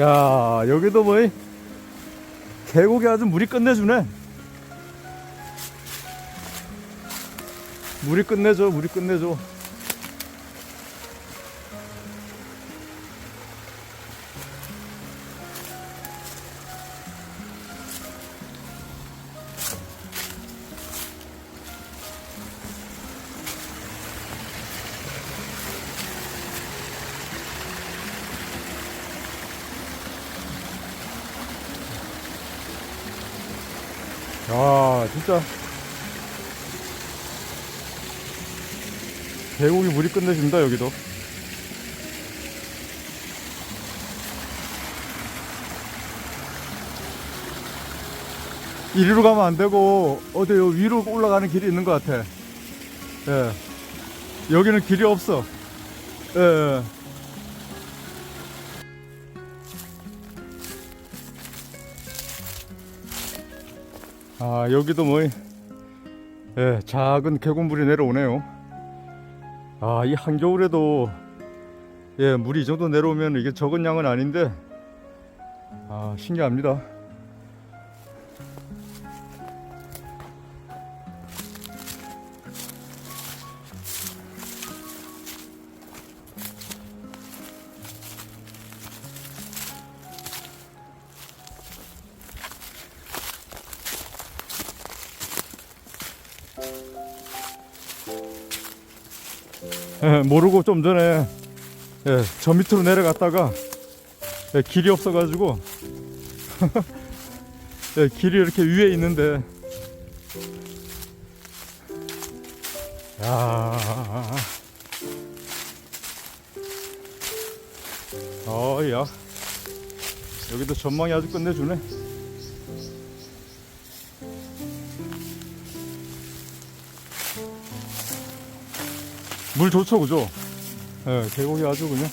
야 여기도 뭐 이- 계곡이 아주 물이 끝내주네. 물이 끝내줘 물이 끝내줘 야 진짜. 계곡이 물이 끝내준다 여기도. 이리로 가면 안 되고 어디 요 위로 올라가는 길이 있는 것 같아. 예. 여기는 길이 없어. 예, 아 여기도 뭐 예, 작은 계곡물이 내려오네요. 아 이 한겨울에도 예 물이 이 정도 내려오면 이게 적은 양은 아닌데 아 신기합니다 예, 모르고 좀 전에 예, 저 밑으로 내려갔다가 예, 길이 없어가지고 예, 길이 이렇게 위에 있는데 야. 어야. 여기도 전망이 아주 끝내주네 물 좋죠 그죠? 예, 계곡이 아주 그냥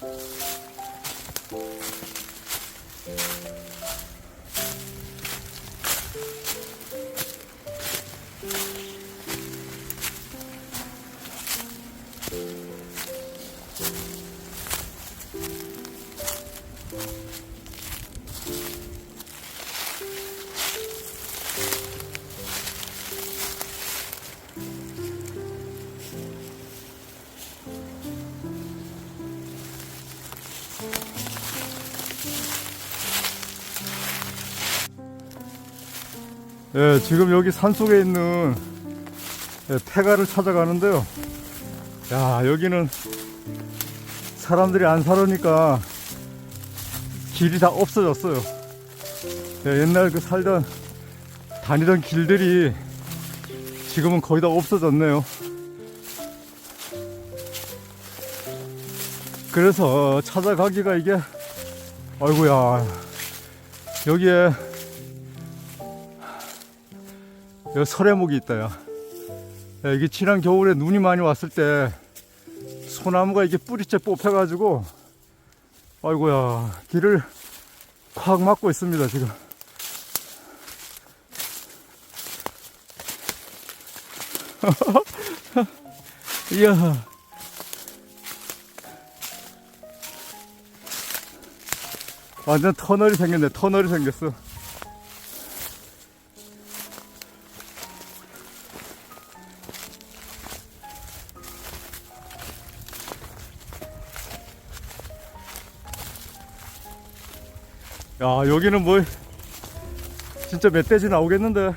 Música 예, 지금 여기 산 속에 있는 예, 폐가를 찾아가는데요. 야, 여기는 사람들이 안 살으니까 길이 다 없어졌어요. 예, 옛날 그 살던 다니던 길들이 지금은 거의 다 없어졌네요. 그래서 찾아가기가 이게, 아이고야, 여기에 여기 설해목이 있다, 야. 야, 이게 지난 겨울에 눈이 많이 왔을 때 소나무가 이게 뿌리째 뽑혀가지고, 아이고야, 길을 콱 막고 있습니다, 지금. 이야. 완전 터널이 생겼네, 터널이 생겼어. 야 여기는 뭐 진짜 멧돼지 나오겠는데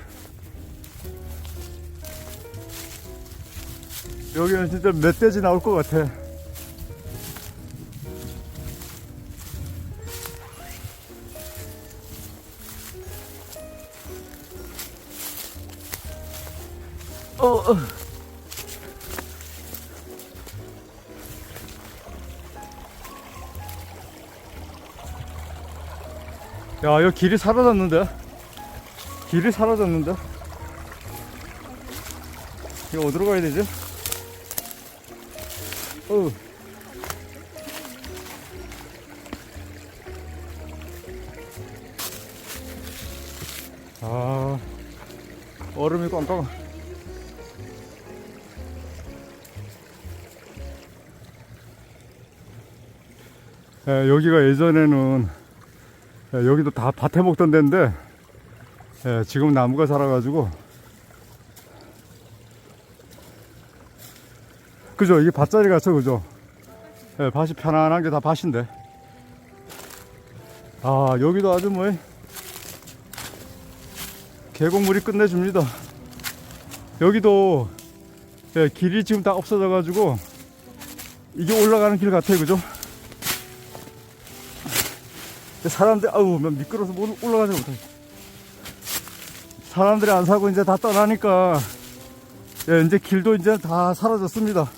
여기는 진짜 멧돼지 나올 것 같아 어, 어. 야, 여기 길이 사라졌는데? 길이 사라졌는데? 이거 어디로 가야 되지? 어. 아, 얼음이 꽝꽝. 예, 여기가 예전에는 예, 여기도 다 밭에 먹던 데인데 예, 지금 나무가 자라가지고. 그죠? 이게 밭자리 같죠 그죠? 예, 밭이 편안한 게 다 밭인데. 아 여기도 아주 뭐 계곡물이 끝내줍니다. 여기도 예, 길이 지금 다 없어져 가지고 이게 올라가는 길 같아요 그죠 사람들 아우 난 미끄러서 못 올라가지 못해. 사람들이 안 사고 이제 다 떠나니까 예, 이제 길도 이제 다 사라졌습니다.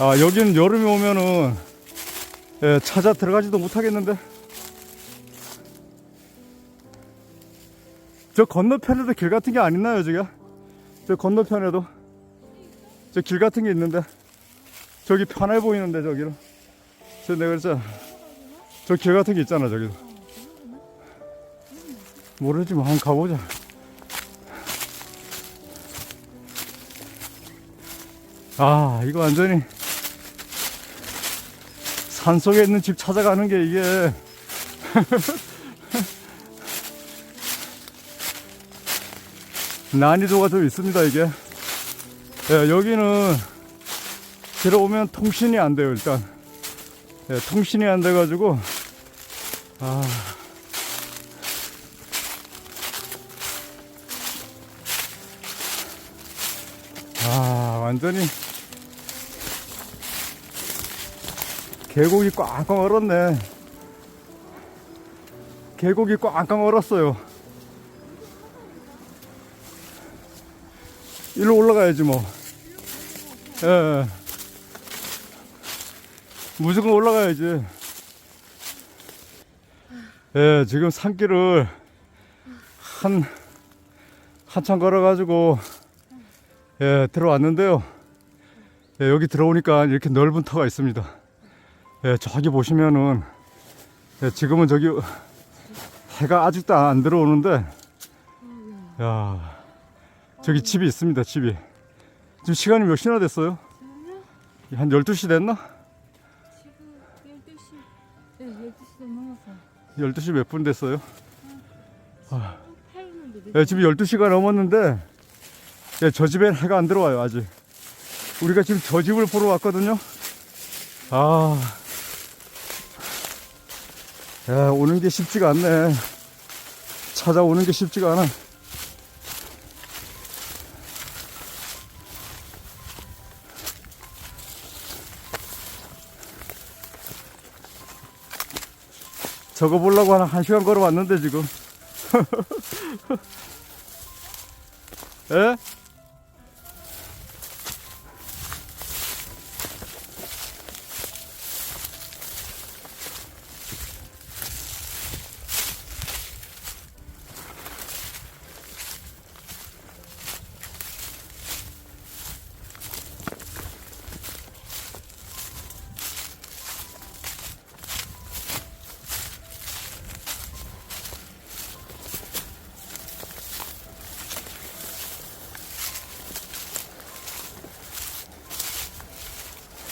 아 여기는 여름에 오면은 예, 찾아 들어가지도 못하겠는데. 저 건너편에도 길 같은 게 안 있나요, 저기가? 저 건너편에도. 저 길 같은 게 있는데. 저기 편해 보이는데, 저기는. 저 내가 그랬잖아. 저 길 같은 게 있잖아, 저기도. 모르지 뭐, 한번 가보자. 아, 이거 완전히. 산 속에 있는 집 찾아가는 게 이게. 난이도가 좀 있습니다 이게. 예, 여기는 들어오면 통신이 안 돼요 일단. 예, 통신이 안 돼 가지고. 아. 아, 완전히 계곡이 꽝꽝 얼었네. 계곡이 꽝꽝 얼었어요. 일로 올라가야지 뭐. 예. 무조건 올라가야지. 예, 지금 산길을 한, 한참 걸어가지고, 예, 들어왔는데요. 예, 여기 들어오니까 이렇게 넓은 터가 있습니다. 예, 저기 보시면은 예, 지금은 저기 해가 아직도 안 들어오는데 야 저기 집이 있습니다 집이 지금 시간이 몇 시나 됐어요? 한 12시 됐나? 지금 12시, 네, 12시 넘어서. 12시 몇 분 됐어요? 예, 지금 12시가 넘었는데 예, 저 집엔 해가 안 들어와요 아직 우리가 지금 저 집을 보러 왔거든요 아 야, 오는 게 쉽지가 않네. 찾아오는 게 쉽지가 않아. 저거 보려고 한 1시간 걸어왔는데 지금. 예?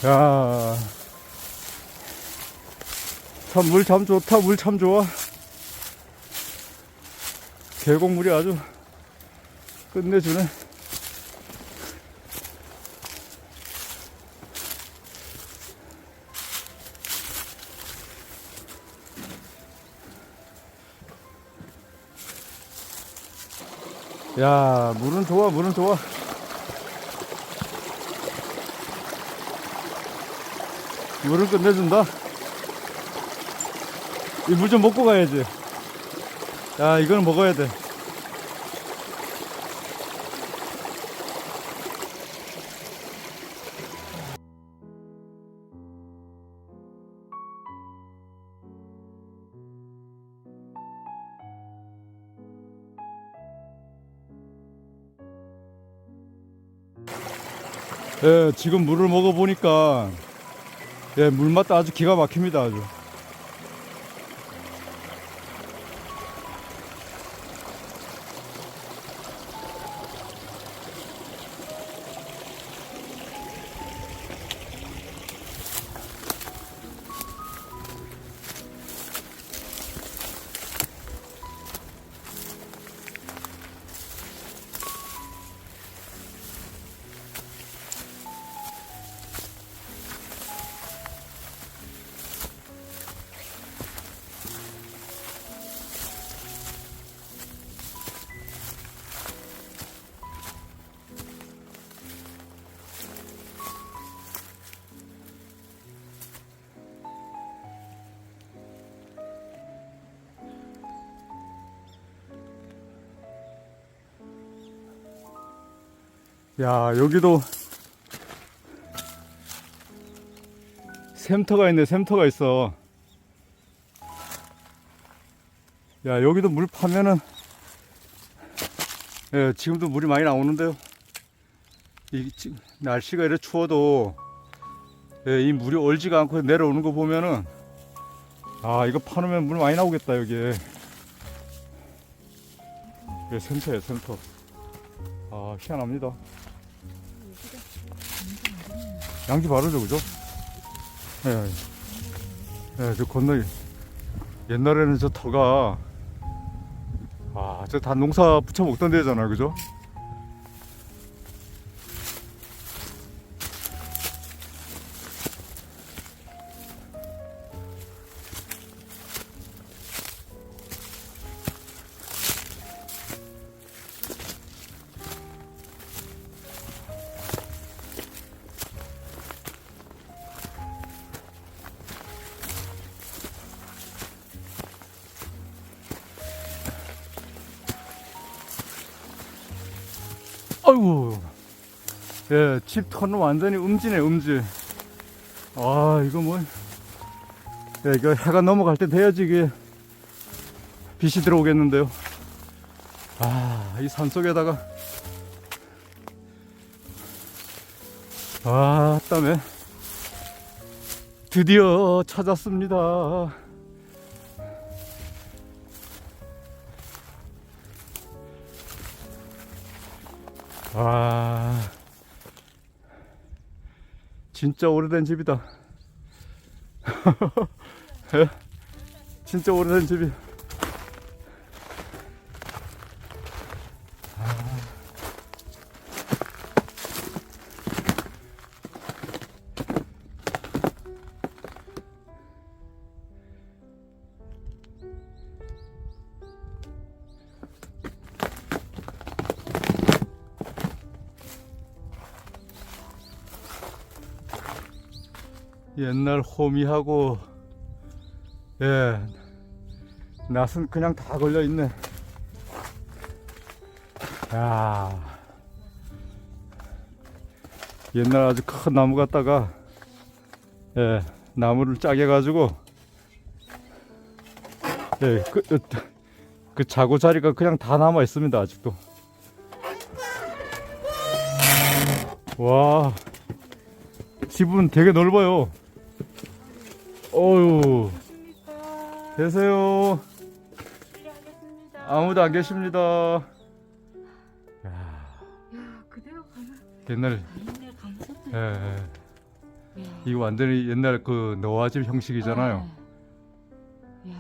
야. 참, 물 참 좋다. 물 참 좋아. 계곡물이 아주 끝내주네. 야, 물은 좋아, 물은 좋아. 물은 끝내준다. 이 물 좀 먹고 가야지. 야, 이거는 먹어야 돼. 예, 지금 물을 먹어보니까, 예, 물 맛도 아주 기가 막힙니다, 아주. 야, 여기도 샘터가 있네, 샘터가 있어. 야, 여기도 물 파면은, 예, 지금도 물이 많이 나오는데요. 이, 지- 날씨가 이래 추워도, 예, 이 물이 얼지가 않고 내려오는 거 보면은, 아, 이거 파놓으면 물 많이 나오겠다, 여기에. 예, 샘터예요, 샘터. 아, 희한합니다. 양지 바르죠, 그죠? 예, 예, 저 건너, 옛날에는 저 터가, 아, 저 다 농사 붙여 먹던 데잖아요, 그죠? 아이고, 예, 집 터는 완전히 음지네, 음지. 아, 이거 뭐, 예, 이거 해가 넘어갈 때 돼야지 이게 빛이 들어오겠는데요. 아, 이 산 속에다가, 아, 땀에 드디어 찾았습니다. 아, 진짜 오래된 집이다. 예? 진짜 오래된 집이. 옛날 호미하고 예 낫은 그냥 다 걸려 있네. 야 옛날 아주 큰 나무 갖다가 예 나무를 짜게 가지고 예그 그 자고 자리가 그냥 다 남아 있습니다 아직도. 와 집은 되게 넓어요. 어유. 계세요. 일하겠습니다. 아무도 안 계십니다. 야, 야, 그대로 가면 옛날 예, 예. 야. 이거 완전히 옛날 그 노아집 형식이잖아요. 네. 야,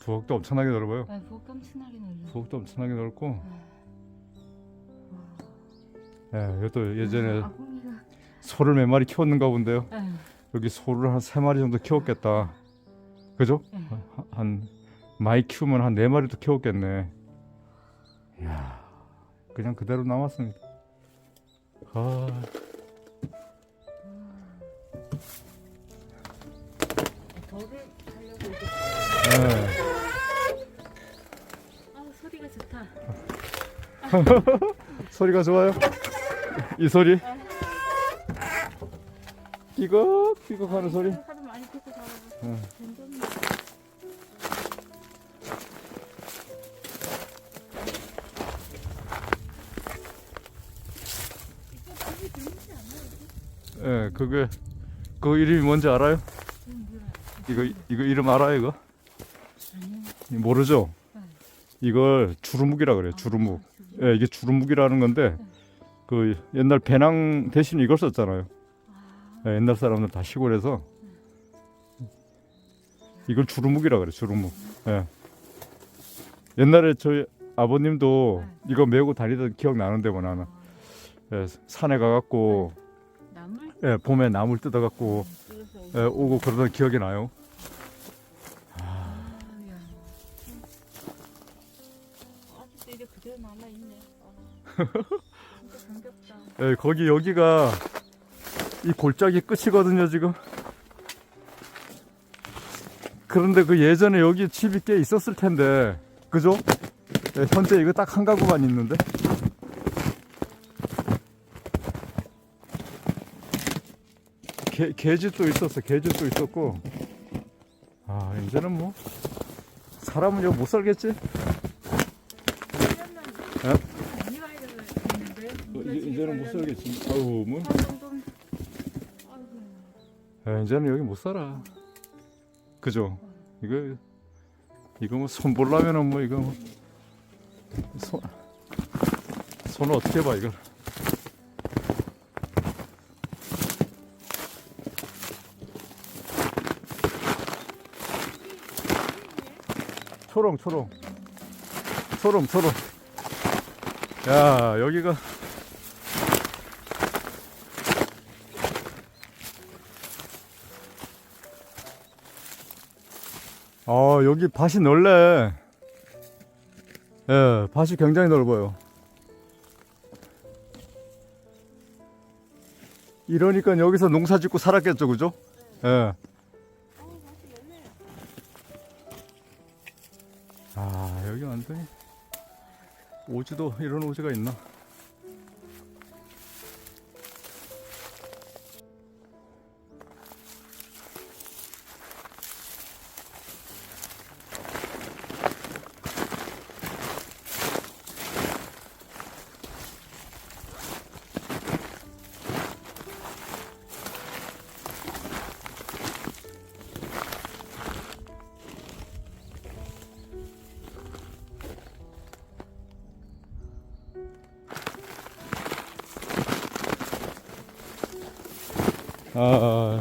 부엌도 엄청나게 넓어요. 아, 부엌 깜찍하게 놀라. 부엌도 엄청나게 넓고, 와. 예, 이것도 예전에 아궁이가. 소를 몇 마리 키웠는가 본데요. 예. 여기 소를 한 세 마리 정도 키웠겠다. 그죠? 예. 한- 한 많이 키우면 한 네 마리도 키웠겠네. 이야, 그냥 그대로 남았습니다. 아, 덜을 하려고 이렇게. 예. 아 소리가 좋다. 소리가 좋아요. 이 소리. 삐걱 삐걱 하는 소리. 하도 많이 듣고 응. 괜찮네. 않아요? 예, 그게 그 이름이 뭔지 알아요? 이거 이거 이름 알아요 이거? 모르죠? 네. 이걸 주루묵이라 그래요. 주루묵. 아, 주름. 예, 이게 주루묵이라는 건데 그 옛날 배낭 대신 이걸 썼잖아요. 아, 예, 옛날 사람들 다 시골에서 이걸 주루묵이라 그래. 주루묵. 예. 옛날에 저희 아버님도 이거 메고 다니던 기억 나는데 뭐 나는 예, 산에 가갖고 예, 봄에 나물 뜯어갖고 예, 오고 그러던 기억이 나요. 아, 반갑다. 예, 거기 여기가 이 골짜기 끝이거든요 지금. 그런데 그 예전에 여기 집이 꽤 있었을 텐데, 그죠? 예, 현재 이거 딱 한 가구만 있는데. 개, 개집도 있었어, 개집도 있었고. 아, 이제는 뭐, 사람은 여기 못 살겠지? 어? 많이 와야 되는데. 이제는 못 살겠지. 아우, 뭐. 아이고. 에, 이제는 여기 못 살아. 그죠? 이거 이거 뭐손 보려면은 뭐 이거 뭐 손, 손을 어떻게 봐 이걸? 초롱 초롱 초롱 초롱 야 여기가 아 여기 밭이 넓네. 예 밭이 굉장히 넓어요. 이러니까 여기서 농사 짓고 살았겠죠 그죠? 예. 아 여기 완전히 오지도 이런 오지가 있나 아,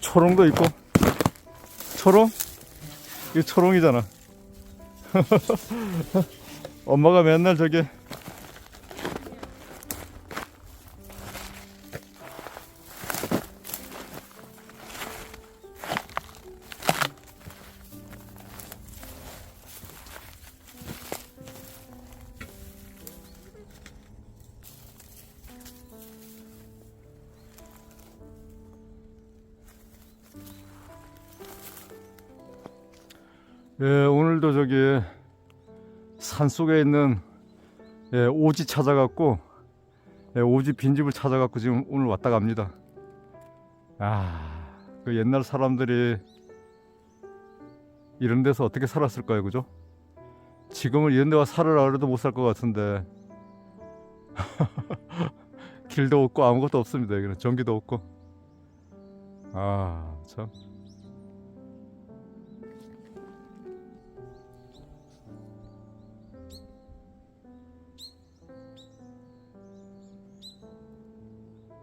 초롱도 있고. 초롱? 이거 초롱이잖아. 엄마가 맨날 저기 예, 오늘도 저기 산 속에 있는 예, 오지 찾아갖고 예, 오지 빈집을 찾아갖고 지금 오늘 왔다 갑니다. 아, 그 옛날 사람들이 이런 데서 어떻게 살았을까요, 그죠? 지금은 이런 데와 살으라 그래도 못 살 것 같은데 길도 없고 아무것도 없습니다. 여기는 전기도 없고 아, 참.